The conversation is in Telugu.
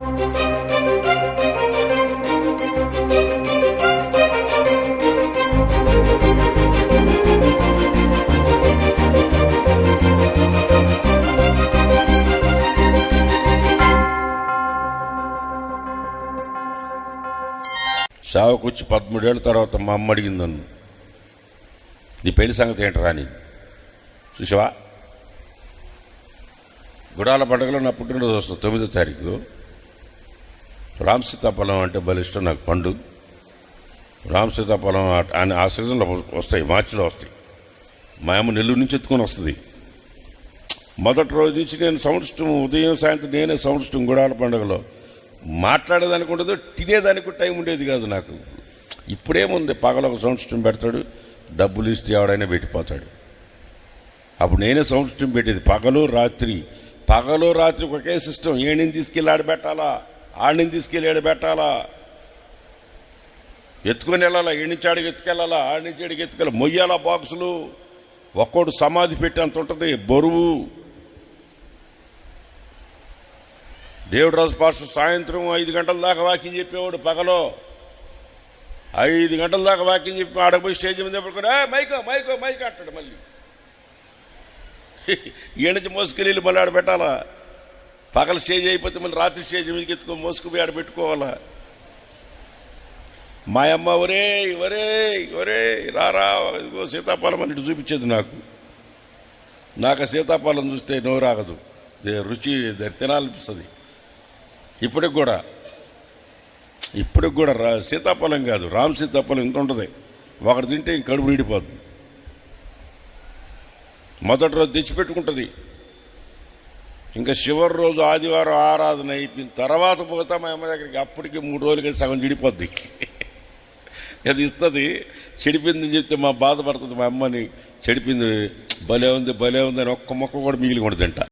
సావుకు పదమూడేళ్ళ తర్వాత మా అమ్మ అడిగింది నన్ను. నీ పెళ్ళి సంగతి ఏంటరా నీ చూసావా? గుడాల పండుగలో నా పుట్టినరోజు వస్తుంది తొమ్మిదో తారీఖు. రామ్ సీతాఫలం అంటే భలే ఇష్టం నాకు పండు. రామ్ సీతాఫలం ఆ- ఆ- సీజన్లో వస్తాయి మార్చిలో వస్తాయి. మా అమ్మ నెల్లూరు నుంచి ఎత్తుకొని వస్తుంది. మొదటి రోజు నుంచి నేను సంవత్సరం ఉదయం సాయంత్రం నేనే సంవత్సరం గుడాల పండుగలో మాట్లాడేదానికి ఉండదు తినేదానికి టైం ఉండేది కాదు నాకు. ఇప్పుడేముంది పగల ఒక సంవత్సరం పెడతాడు డబ్బులు ఇస్తే ఎవడైనా పెట్టిపోతాడు అప్పుడు నేనే సంవత్సరం పెట్టేది పగలు రాత్రి. పగలు రాత్రి ఒకే సిస్టమ్ ఏడిని తీసుకెళ్ళి ఆడబెట్టాలా? ఆడిని తీసుకెళ్ళి ఆడ పెట్టాలా? ఎత్తుకొని వెళ్ళాలా? ఎన్నిచాడికి ఎత్తుకెళ్ళాలా? ఆడి నుంచి ఎత్తుకెళ్ళాలి మొయ్యాలా బాక్సులు? ఒక్కోడు సమాధి పెట్టేంత ఉంటుంది. బరువు. దేవుడు రాజు పాస్టర్ సాయంత్రం ఐదు గంటల దాకా వాక్యం చెప్పేవాడు పగలో. ఐదు గంటల దాకా వాక్యం చెప్పి ఆడపోయి స్టేజ్ మీద పడుకొని మైకో మైకో మైకో అంటాడు మళ్ళీ. ఈయనకి మోసుకెళ్ళి మళ్ళీ ఆడ పెట్టాలా? పగల స్టేజ్ అయిపోతే మళ్ళీ రాత్రి స్టేజ్ మీదకి ఎత్తుకొని మోసుకుపోయి ఆడ పెట్టుకోవాలా? మా అమ్మ ఒరే ఒరే ఒరే రారా ఇదిగో సీతాఫలం అని చూపించేది నాకు. నాకు సీతాఫలం చూస్తే నోరాగదు దే- రుచి తినాలనిపిస్తుంది. ఇప్పటికి కూడా ఇప్పటికి కూడా రా సీతాఫలం కాదు రామ్ సీతాఫలం ఇంత ఉంటుంది. ఒకటి తింటే ఇంక కడుపు నిండిపోద్ది. మొదటి రోజు తెచ్చిపెట్టుకుంటుంది. ఇంకా చివరి రోజు ఆదివారం ఆరాధన అయిపోయిన తర్వాత పోతా మా అమ్మ దగ్గరికి అప్పటికి మూడు రోజులకి సగం చెడిపోద్ది. అది ఇస్తుంది. చెడిపోయిందని చెప్తే మా బాధపడుతుంది మా అమ్మని. చెడిపోయింది భలే ఉంది భలే ఉంది అని ఒక్క మొక్క కూడా మిగిలి కొడుతుంట తింటా.